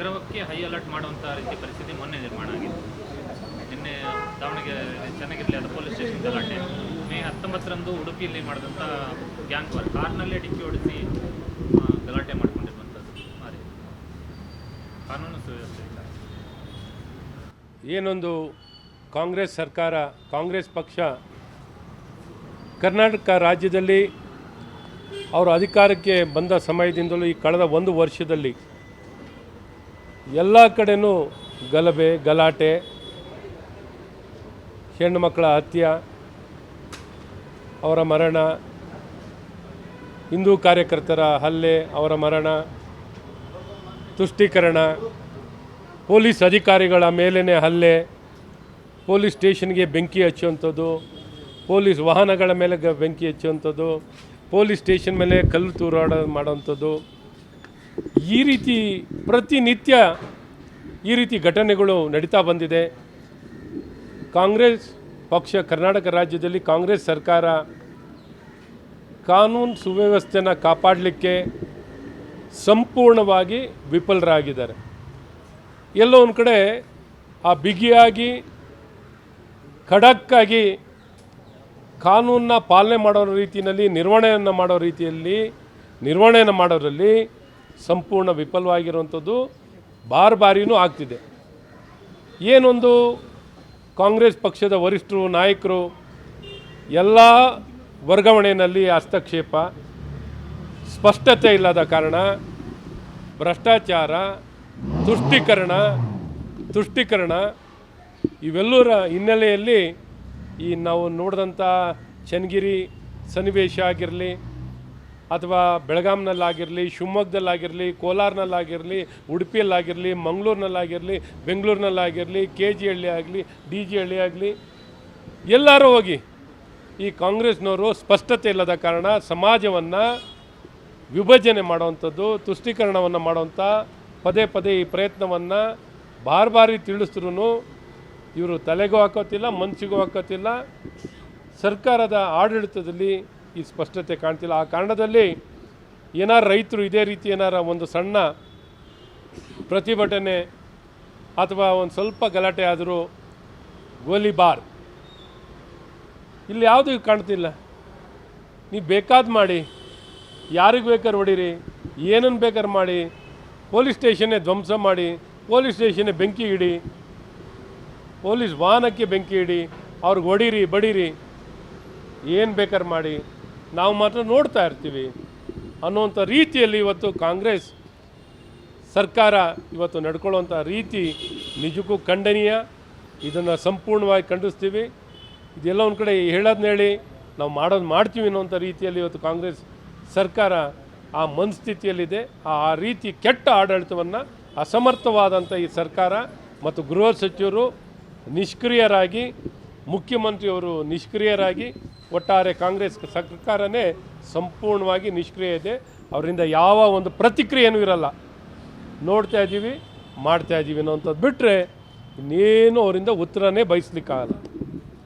ನಗರಕ್ಕೆ high alert ಮಾಡುವಂಥ ರೀತಿ ಪರಿಸ್ಥಿತಿ ಮೊನ್ನೆ ನಿರ್ಮಾಣ ಆಗಿದೆ ನಿನ್ನೆ ದಾವಣಗೆರೆ ಚೆನ್ನಾಗಿರಲಿ ಅದು ಪೊಲೀಸ್ ಸ್ಟೇಷನ್ ಗಲಾಟೆ ಮೇ ಹತ್ತೊಂಬತ್ತರಂದು ಉಡುಪಿಯಲ್ಲಿ ಮಾಡಿದಂಥ ಗ್ಯಾಂಗ್ ವಾರ್, ಕಾರ್ನಲ್ಲೇ ಡಿಕ್ಕಿ ಹೊಡೆಸಿ ಗಲಾಟೆ ಮಾಡಿಕೊಂಡಿರುವಂಥದ್ದು ರೀತಿ ಕಾನೂನು ಸುವ್ಯವಸ್ಥೆ ಇಲ್ಲ. ಏನೊಂದು ಕಾಂಗ್ರೆಸ್ ಸರ್ಕಾರ, ಕಾಂಗ್ರೆಸ್ ಪಕ್ಷ ಕರ್ನಾಟಕ ರಾಜ್ಯದಲ್ಲಿ ಅವರು ಅಧಿಕಾರಕ್ಕೆ ಬಂದ ಸಮಯದಿಂದಲೂ ಈ ಕಳೆದ ಒಂದು ವರ್ಷದಲ್ಲಿ ಎಲ್ಲ ಕಡೆಯೂ ಗಲಭೆ, ಗಲಾಟೆ ಹೆಣ್ಣು ಮಕ್ಕಳ ಹತ್ಯೆ, ಅವರ ಮರಣ, ಹಿಂದೂ ಕಾರ್ಯಕರ್ತರ ಹಲ್ಲೆ, ಅವರ ಮರಣ, ತುಷ್ಟೀಕರಣ, ಪೊಲೀಸ್ ಅಧಿಕಾರಿಗಳ ಮೇಲೇ ಹಲ್ಲೆ, ಪೊಲೀಸ್ ಸ್ಟೇಷನ್ಗೆ ಬೆಂಕಿ ಹಚ್ಚುವಂಥದ್ದು, ಪೊಲೀಸ್ ವಾಹನಗಳ ಮೇಲೆ ಬೆಂಕಿ ಹಚ್ಚುವಂಥದ್ದು, ಪೊಲೀಸ್ ಸ್ಟೇಷನ್ ಮೇಲೆ ಕಲ್ಲು ತೂರಾಡ ಮಾಡೋವಂಥದ್ದು ಈ ರೀತಿ ಪ್ರತಿನಿತ್ಯ ಈ ರೀತಿ ಘಟನೆಗಳು ನಡೀತಾ ಬಂದಿದೆ. ಕಾಂಗ್ರೆಸ್ ಪಕ್ಷ, ಕರ್ನಾಟಕ ರಾಜ್ಯದಲ್ಲಿ ಕಾಂಗ್ರೆಸ್ ಸರ್ಕಾರ ಕಾನೂನು ಸುವ್ಯವಸ್ಥೆನ ಕಾಪಾಡಲಿಕ್ಕೆ ಸಂಪೂರ್ಣವಾಗಿ ವಿಫಲರಾಗಿದ್ದಾರೆ. ಎಲ್ಲೋ ಒಂದು ಕಡೆ ಆ ಬಿಗಿಯಾಗಿ, ಖಡಕ್ಕಾಗಿ ಕಾನೂನನ್ನ ಪಾಲನೆ ಮಾಡೋ ರೀತಿಯಲ್ಲಿ, ನಿರ್ವಹಣೆಯನ್ನು ಮಾಡೋ ರೀತಿಯಲ್ಲಿ, ನಿರ್ವಹಣೆಯನ್ನು ಮಾಡೋದ್ರಲ್ಲಿ ಸಂಪೂರ್ಣ ವಿಫಲವಾಗಿರುವಂಥದ್ದು ಬಾರ್ ಬಾರಿನೂ ಆಗ್ತಿದೆ. ಏನೊಂದು ಕಾಂಗ್ರೆಸ್ ಪಕ್ಷದ ವರಿಷ್ಠರು, ನಾಯಕರು, ಎಲ್ಲ ವರ್ಗಾವಣೆಯಲ್ಲಿ ಹಸ್ತಕ್ಷೇಪ, ಸ್ಪಷ್ಟತೆ ಇಲ್ಲದ ಕಾರಣ ಭ್ರಷ್ಟಾಚಾರ, ತುಷ್ಟೀಕರಣ ತುಷ್ಟೀಕರಣ ಇವೆಲ್ಲರ ಹಿನ್ನೆಲೆಯಲ್ಲಿ ಈ ನಾವು ನೋಡಿದಂಥ ಚನ್ನಗಿರಿ ಸನ್ನಿವೇಶ ಆಗಿರಲಿ ಅಥವಾ ಬೆಳಗಾಂನಲ್ಲಾಗಿರಲಿ, ಶಿವಮೊಗ್ಗದಲ್ಲಾಗಿರಲಿ, ಕೋಲಾರ್ನಲ್ಲಾಗಿರಲಿ, ಉಡುಪಿಯಲ್ಲಾಗಿರಲಿ, ಮಂಗಳೂರಿನಲ್ಲಾಗಿರಲಿ, ಬೆಂಗಳೂರಿನಲ್ಲಾಗಿರಲಿ ಕೆ ಜಿ ಹಳ್ಳಿ ಆಗಲಿ ಡಿ ಜಿ ಹಳ್ಳಿ ಆಗಲಿ ಎಲ್ಲರೂ ಹೋಗಿ ಈ ಕಾಂಗ್ರೆಸ್ನವರು ಸ್ಪಷ್ಟತೆ ಇಲ್ಲದ ಕಾರಣ ಸಮಾಜವನ್ನು ವಿಭಜನೆ ಮಾಡುವಂಥದ್ದು, ತುಷ್ಟೀಕರಣವನ್ನು ಮಾಡುವಂಥ ಪದೇ ಪದೇ ಈ ಪ್ರಯತ್ನವನ್ನು ಬಾರ್ ಬಾರಿ ತಿಳಿಸಿದ್ರೂ ಇವರು ತಲೆಗೂ ಹಾಕೋತಿಲ್ಲ ಮನಸ್ಸಿಗೂ ಹಾಕೋತಿಲ್ಲ. ಸರ್ಕಾರದ ಆಡಳಿತದಲ್ಲಿ ಈ ಸ್ಪಷ್ಟತೆ ಕಾಣ್ತಿಲ್ಲ. ಆ ಕಾರಣದಲ್ಲಿ ಏನಾರು ರೈತರು ಇದೇ ರೀತಿ ಏನಾರ ಒಂದು ಸಣ್ಣ ಪ್ರತಿಭಟನೆ ಅಥವಾ ಒಂದು ಸ್ವಲ್ಪ ಗಲಾಟೆ ಆದರೂ ಗೋಲಿಬಾರ್ ಇಲ್ಲಿ ಯಾವುದು ಕಾಣ್ತಿಲ್ಲ. ನೀವು ಬೇಕಾದ ಮಾಡಿ, ಯಾರಿಗೆ ಬೇಕಾದ್ರೆ ಹೊಡೀರಿ ಏನನ್ನು ಬೇಕಾದ್ರೆ ಮಾಡಿ, ಪೊಲೀಸ್ ಸ್ಟೇಷನ್ನೇ ಧ್ವಂಸ ಮಾಡಿ, ಪೊಲೀಸ್ ಸ್ಟೇಷನ್ನೇ ಬೆಂಕಿ ಇಡಿ ಪೊಲೀಸ್ ವಾಹನಕ್ಕೆ ಬೆಂಕಿ ಇಡಿ ಅವ್ರಿಗೆ ಹೊಡೀರಿ, ಬಡೀರಿ, ಏನು ಬೇಕಾದ್ರೆ ಮಾಡಿ ನಾವು ಮಾತ್ರ ನೋಡ್ತಾ ಇರ್ತೀವಿ ಅನ್ನುವಂಥ ರೀತಿಯಲ್ಲಿ ಇವತ್ತು ಕಾಂಗ್ರೆಸ್ ಸರ್ಕಾರ ಇವತ್ತು ನಡ್ಕೊಳ್ಳುವಂಥ ರೀತಿ ನಿಜಕ್ಕೂ ಖಂಡನೀಯ. ಇದನ್ನು ಸಂಪೂರ್ಣವಾಗಿ ಖಂಡಿಸ್ತೀವಿ. ಇದೆಲ್ಲ ಒಂದು ಕಡೆ ಹೇಳೋದನ್ನ ಹೇಳಿ ನಾವು ಮಾಡೋದು ಮಾಡ್ತೀವಿ ಅನ್ನೋಂಥ ರೀತಿಯಲ್ಲಿ ಇವತ್ತು ಕಾಂಗ್ರೆಸ್ ಸರ್ಕಾರ ಆ ಮನಸ್ಥಿತಿಯಲ್ಲಿದೆ. ಆ ಆ ರೀತಿ ಕೆಟ್ಟ ಆಡಳಿತವನ್ನು, ಅಸಮರ್ಥವಾದಂಥ ಈ ಸರ್ಕಾರ ಮತ್ತು ಗೃಹ ಸಚಿವರು ನಿಷ್ಕ್ರಿಯರಾಗಿ, ಮುಖ್ಯಮಂತ್ರಿಯವರು ನಿಷ್ಕ್ರಿಯರಾಗಿ ಒಟ್ಟಾರೆ ಕಾಂಗ್ರೆಸ್ ಸರ್ಕಾರನೇ ಸಂಪೂರ್ಣವಾಗಿ ನಿಷ್ಕ್ರಿಯ ಇದೆ. ಅವರಿಂದ ಯಾವ ಒಂದು ಪ್ರತಿಕ್ರಿಯೆನೂ ಇರಲ್ಲ. ನೋಡ್ತಾ ಇದ್ದೀವಿ, ಮಾಡ್ತಾ ಇದ್ದೀವಿ ಅನ್ನೋಂಥದ್ದು ಬಿಟ್ಟರೆ ಇನ್ನೇನು ಅವರಿಂದ ಉತ್ತರನೇ ಬಯಸ್ಲಿಕ್ಕಾಗಲ್ಲ.